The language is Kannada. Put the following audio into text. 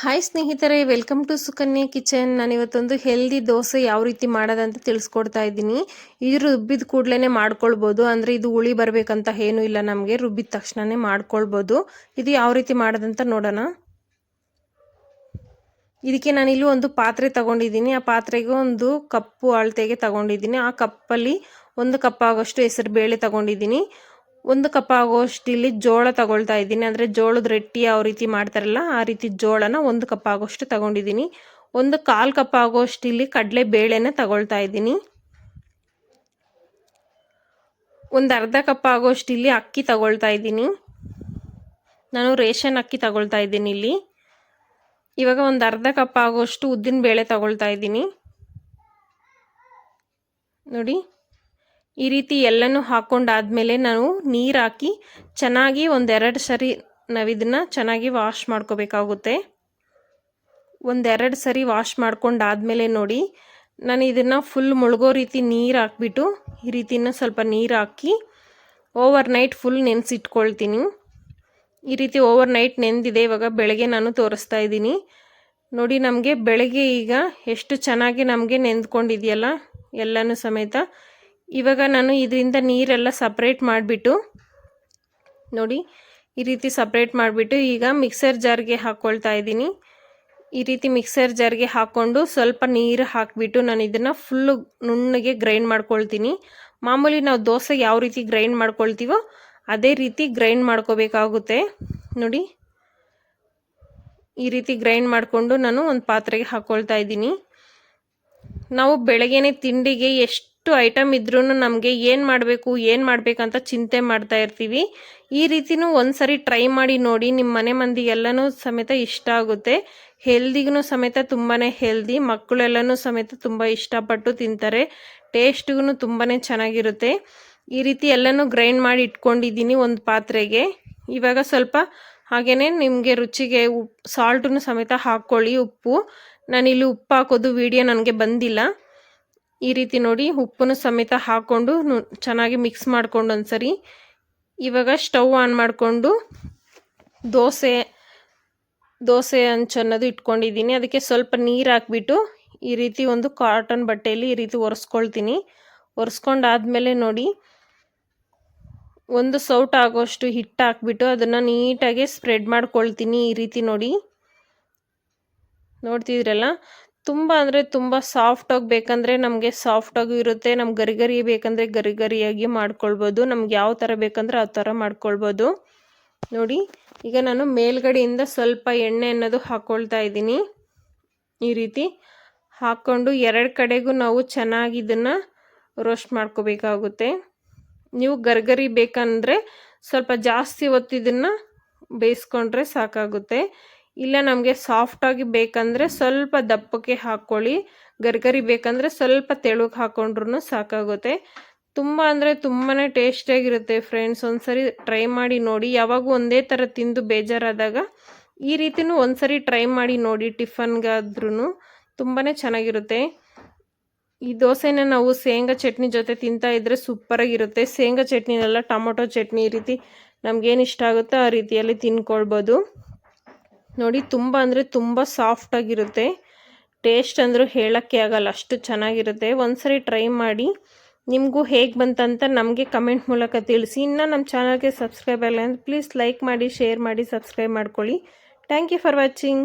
ಹಾಯ್ ಸ್ನೇಹಿತರೆ. ವೆಲ್ಕಮ್ ಟು ಸುಕನ್ಯಾ ಕಿಚನ್ ನಾನು ಇವತ್ತೊಂದು ಹೆಲ್ದಿ ದೋಸೆ ಯಾವ ರೀತಿ ಮಾಡೋದಂತ ತಿಳಿಸ್ಕೊಡ್ತಾ ಇದ್ದೀನಿ. ಇದು ರುಬ್ಬಿದ ಕೂಡಲೇ ಮಾಡ್ಕೊಳ್ಬೋದು. ಅಂದರೆ ಇದು ಉಳಿ ಬರಬೇಕಂತ ಏನೂ ಇಲ್ಲ ನಮಗೆ. ರುಬ್ಬಿದ ತಕ್ಷಣನೇ ಮಾಡ್ಕೊಳ್ಬೋದು. ಇದು ಯಾವ ರೀತಿ ಮಾಡೋದಂತ ನೋಡೋಣ. ಇದಕ್ಕೆ ನಾನಿಲ್ಲಿ ಒಂದು ಪಾತ್ರೆ ತಗೊಂಡಿದ್ದೀನಿ. ಆ ಪಾತ್ರೆಗೆ ಒಂದು ಕಪ್ಪು ಅಳತೆಗೆ ತಗೊಂಡಿದ್ದೀನಿ. ಆ ಕಪ್ಪಲ್ಲಿ ಒಂದು ಕಪ್ ಆಗೋಷ್ಟು ಹೆಸರು ಬೇಳೆ ತಗೊಂಡಿದ್ದೀನಿ. ಒಂದು ಕಪ್ ಆಗೋಷ್ಟು ಇಲ್ಲಿ ಜೋಳ ತಗೊಳ್ತಾ ಇದ್ದೀನಿ. ಅಂದರೆ ಜೋಳದ ರೊಟ್ಟಿ ಯಾವ ರೀತಿ ಮಾಡ್ತಾರಲ್ಲ, ಆ ರೀತಿ ಜೋಳನ ಒಂದು ಕಪ್ ಆಗೋಷ್ಟು ತಗೊಂಡಿದ್ದೀನಿ. ಒಂದು ಕಾಲು ಕಪ್ ಆಗೋಷ್ಟು ಇಲ್ಲಿ ಕಡಲೆ ಬೇಳೆನ ತಗೊಳ್ತಾ ಇದ್ದೀನಿ. ಒಂದು ಅರ್ಧ ಕಪ್ ಆಗೋಷ್ಟು ಇಲ್ಲಿ ಅಕ್ಕಿ ತಗೊಳ್ತಾ ಇದ್ದೀನಿ. ನಾನು ರೇಷನ್ ಅಕ್ಕಿ ತಗೊಳ್ತಾ ಇದ್ದೀನಿ ಇಲ್ಲಿ. ಇವಾಗ ಒಂದು ಅರ್ಧ ಕಪ್ ಆಗೋಷ್ಟು ಉದ್ದಿನ ಬೇಳೆ ತಗೊಳ್ತಾ ಇದ್ದೀನಿ. ನೋಡಿ ಈ ರೀತಿ ಎಲ್ಲನೂ ಹಾಕ್ಕೊಂಡಾದಮೇಲೆ ನಾವು ನೀರು ಹಾಕಿ ಚೆನ್ನಾಗಿ ಒಂದೆರಡು ಸರಿ ನಾವು ಇದನ್ನು ಚೆನ್ನಾಗಿ ವಾಶ್ ಮಾಡ್ಕೋಬೇಕಾಗುತ್ತೆ. ಒಂದೆರಡು ಸರಿ ವಾಶ್ ಮಾಡ್ಕೊಂಡಾದ್ಮೇಲೆ ನೋಡಿ, ನಾನು ಇದನ್ನು ಫುಲ್ ಮುಳುಗೋ ರೀತಿ ನೀರು ಹಾಕ್ಬಿಟ್ಟು ಈ ರೀತಿನ ಸ್ವಲ್ಪ ನೀರು ಹಾಕಿ ಓವರ್ ನೈಟ್ ಫುಲ್ ನೆನೆಸಿಟ್ಕೊಳ್ತೀನಿ. ಈ ರೀತಿ ಓವರ್ ನೈಟ್ ನೆಂದಿದೆ ಇವಾಗ ಬೆಳಗ್ಗೆ ನಾನು ತೋರಿಸ್ತಾ ಇದ್ದೀನಿ. ನೋಡಿ ನಮಗೆ ಬೆಳಗ್ಗೆ ಈಗ ಎಷ್ಟು ಚೆನ್ನಾಗಿ ನಮಗೆ ನೆಂದ್ಕೊಂಡಿದೆಯಲ್ಲ, ಎಲ್ಲನೂ ಸಮೇತ ಇವಾಗ ನಾನು ಇದರಿಂದ ನೀರೆಲ್ಲ ಸಪ್ರೇಟ್ ಮಾಡಿಬಿಟ್ಟು, ನೋಡಿ, ಈ ರೀತಿ ಸಪ್ರೇಟ್ ಮಾಡಿಬಿಟ್ಟು ಈಗ ಮಿಕ್ಸರ್ ಜಾರ್ಗೆ ಹಾಕ್ಕೊಳ್ತಾ ಇದ್ದೀನಿ. ಈ ರೀತಿ ಮಿಕ್ಸರ್ ಜಾರ್ಗೆ ಹಾಕ್ಕೊಂಡು ಸ್ವಲ್ಪ ನೀರು ಹಾಕಿಬಿಟ್ಟು ನಾನು ಇದನ್ನು ಫುಲ್ಲು ನುಣ್ಣಗೆ ಗ್ರೈಂಡ್ ಮಾಡ್ಕೊಳ್ತೀನಿ. ಮಾಮೂಲಿ ನಾವು ದೋಸೆ ಯಾವ ರೀತಿ ಗ್ರೈಂಡ್ ಮಾಡ್ಕೊಳ್ತೀವೋ ಅದೇ ರೀತಿ ಗ್ರೈಂಡ್ ಮಾಡ್ಕೋಬೇಕಾಗುತ್ತೆ. ನೋಡಿ, ಈ ರೀತಿ ಗ್ರೈಂಡ್ ಮಾಡಿಕೊಂಡು ನಾನು ಒಂದು ಪಾತ್ರೆಗೆ ಹಾಕ್ಕೊಳ್ತಾ ಇದ್ದೀನಿ. ನಾವು ಬೆಳಗ್ಗೆನೆ ತಿಂಡಿಗೆ ಎಷ್ಟು ಎಷ್ಟು ಐಟಮ್ ಇದ್ರೂ ನಮಗೆ ಏನು ಮಾಡಬೇಕು, ಏನು ಮಾಡಬೇಕಂತ ಚಿಂತೆ ಮಾಡ್ತಾ ಇರ್ತೀವಿ. ಈ ರೀತಿನೂ ಒಂದ್ಸರಿ ಟ್ರೈ ಮಾಡಿ ನೋಡಿ ನಿಮ್ಮ ಮನೆ ಮಂದಿಗೆಲ್ಲನೂ ಸಮೇತ ಇಷ್ಟ ಆಗುತ್ತೆ. ಹೆಲ್ದಿಗೂ ಸಮೇತ ತುಂಬಾ ಹೆಲ್ದಿ ಮಕ್ಕಳೆಲ್ಲನೂ ಸಮೇತ ತುಂಬ ಇಷ್ಟಪಟ್ಟು ತಿಂತಾರೆ. ಟೇಸ್ಟ್ಗೂ ತುಂಬಾ ಚೆನ್ನಾಗಿರುತ್ತೆ. ಈ ರೀತಿ ಎಲ್ಲನೂ ಗ್ರೈಂಡ್ ಮಾಡಿ ಇಟ್ಕೊಂಡಿದ್ದೀನಿ ಒಂದು ಪಾತ್ರೆಗೆ. ಇವಾಗ ಸ್ವಲ್ಪ ಹಾಗೇ ನಿಮಗೆ ರುಚಿಗೆ ಉಪ್ ಸಾಲ್ಟು ಸಮೇತ ಹಾಕ್ಕೊಳ್ಳಿ ಉಪ್ಪು. ನಾನಿಲ್ಲಿ ಉಪ್ಪು ಹಾಕೋದು ವಿಡಿಯೋ ನನಗೆ ಬಂದಿಲ್ಲ. ಈ ರೀತಿ ನೋಡಿ ಉಪ್ಪನ್ನು ಸಮೇತ ಹಾಕ್ಕೊಂಡು ಚೆನ್ನಾಗಿ ಮಿಕ್ಸ್ ಮಾಡ್ಕೊಂಡು ಒಂದ್ಸರಿ. ಇವಾಗ ಸ್ಟವ್ ಆನ್ ಮಾಡಿಕೊಂಡು ದೋಸೆ ದೋಸೆ ಹಂಚನ್ನೋದು ಇಟ್ಕೊಂಡಿದ್ದೀನಿ. ಅದಕ್ಕೆ ಸ್ವಲ್ಪ ನೀರು ಹಾಕ್ಬಿಟ್ಟು ಈ ರೀತಿ ಒಂದು ಕಾಟನ್ ಬಟ್ಟೆಯಲ್ಲಿ ಈ ರೀತಿ ಒರೆಸ್ಕೊಳ್ತೀನಿ. ಒರೆಸ್ಕೊಂಡಾದ್ಮೇಲೆ ನೋಡಿ ಒಂದು ಸೌಟ್ ಆಗೋಷ್ಟು ಹಿಟ್ಟು ಹಾಕ್ಬಿಟ್ಟು ಅದನ್ನು ನೀಟಾಗಿ ಸ್ಪ್ರೆಡ್ ಮಾಡ್ಕೊಳ್ತೀನಿ ಈ ರೀತಿ ನೋಡಿ. ನೋಡ್ತಿದ್ರಲ್ಲ? ತುಂಬ ಅಂದರೆ ತುಂಬ ಸಾಫ್ಟಾಗಿ ಬೇಕಂದರೆ ನಮಗೆ ಸಾಫ್ಟಾಗೂ ಇರುತ್ತೆ. ನಮ್ಗೆ ಗರಿಗರಿ ಗರಿ ಬೇಕಂದರೆ ಗರಿ ಗರಿಯಾಗಿ ಮಾಡ್ಕೊಳ್ಬೋದು. ನಮ್ಗೆ ಯಾವ ಥರ ಬೇಕಂದ್ರೆ ಆ ಥರ ಮಾಡ್ಕೊಳ್ಬೋದು. ನೋಡಿ, ಈಗ ನಾನು ಮೇಲ್ಗಡೆಯಿಂದ ಸ್ವಲ್ಪ ಎಣ್ಣೆ ಅನ್ನೋದು ಹಾಕ್ಕೊಳ್ತಾ ಇದ್ದೀನಿ. ಈ ರೀತಿ ಹಾಕ್ಕೊಂಡು ಎರಡು ಕಡೆಗೂ ನಾವು ಚೆನ್ನಾಗಿ ಇದನ್ನು ರೋಸ್ಟ್ ಮಾಡ್ಕೋಬೇಕಾಗುತ್ತೆ. ನೀವು ಗರ್ಗರಿ ಬೇಕಂದರೆ ಸ್ವಲ್ಪ ಜಾಸ್ತಿ ಹೊತ್ತು ಇದನ್ನು ಬೇಯಿಸ್ಕೊಂಡ್ರೆ ಸಾಕಾಗುತ್ತೆ. ಇಲ್ಲ ನಮಗೆ ಸಾಫ್ಟಾಗಿ ಬೇಕಂದರೆ ಸ್ವಲ್ಪ ದಪ್ಪಕ್ಕೆ ಹಾಕ್ಕೊಳ್ಳಿ ಗರ್ಗರಿ ಬೇಕಂದರೆ ಸ್ವಲ್ಪ ತೆಳುಗೆ ಹಾಕ್ಕೊಂಡ್ರೂ ಸಾಕಾಗುತ್ತೆ. ತುಂಬ ಅಂದರೆ ತುಂಬಾ ಟೇಸ್ಟಿಯಾಗಿರುತ್ತೆ ಫ್ರೆಂಡ್ಸ್ ಒಂದ್ಸರಿ ಟ್ರೈ ಮಾಡಿ ನೋಡಿ. ಯಾವಾಗೂ ಒಂದೇ ಥರ ತಿಂದು ಬೇಜಾರಾದಾಗ ಈ ರೀತಿಯೂ ಒಂದ್ಸರಿ ಟ್ರೈ ಮಾಡಿ ನೋಡಿ ಟಿಫನ್ಗಾದ್ರೂ ತುಂಬಾ ಚೆನ್ನಾಗಿರುತ್ತೆ. ಈ ದೋಸೆನ ನಾವು ಶೇಂಗಾ ಚಟ್ನಿ ಜೊತೆ ತಿಂತಾ ಇದ್ದರೆ ಸೂಪರಾಗಿರುತ್ತೆ. ಶೇಂಗಾ ಚಟ್ನಿನೆಲ್ಲ ಟೊಮೊಟೊ ಚಟ್ನಿ ಈ ರೀತಿ ನಮಗೇನು ಇಷ್ಟ ಆಗುತ್ತೋ ಆ ರೀತಿಯಲ್ಲಿ ತಿನ್ಕೊಳ್ಬೋದು. ನೋಡಿ, ತುಂಬ ಅಂದರೆ ತುಂಬ ಸಾಫ್ಟಾಗಿರುತ್ತೆ ಟೇಸ್ಟ್ ಅಂದರೂ ಹೇಳೋಕ್ಕೆ ಆಗಲ್ಲ, ಅಷ್ಟು ಚೆನ್ನಾಗಿರುತ್ತೆ. ಒಂದ್ಸರಿ ಟ್ರೈ ಮಾಡಿ. ನಿಮಗೂ ಹೇಗೆ ಬಂತಂತ ನಮಗೆ ಕಮೆಂಟ್ ಮೂಲಕ ತಿಳಿಸಿ. ಇನ್ನು ನಮ್ಮ ಚಾನಲ್ಗೆ ಸಬ್ಸ್ಕ್ರೈಬ್ ಆಗಲ್ಲ ಅಂದರೆ ಪ್ಲೀಸ್ ಲೈಕ್ ಮಾಡಿ ಶೇರ್ ಮಾಡಿ ಸಬ್ಸ್ಕ್ರೈಬ್ ಮಾಡ್ಕೊಳ್ಳಿ. Thank you for watching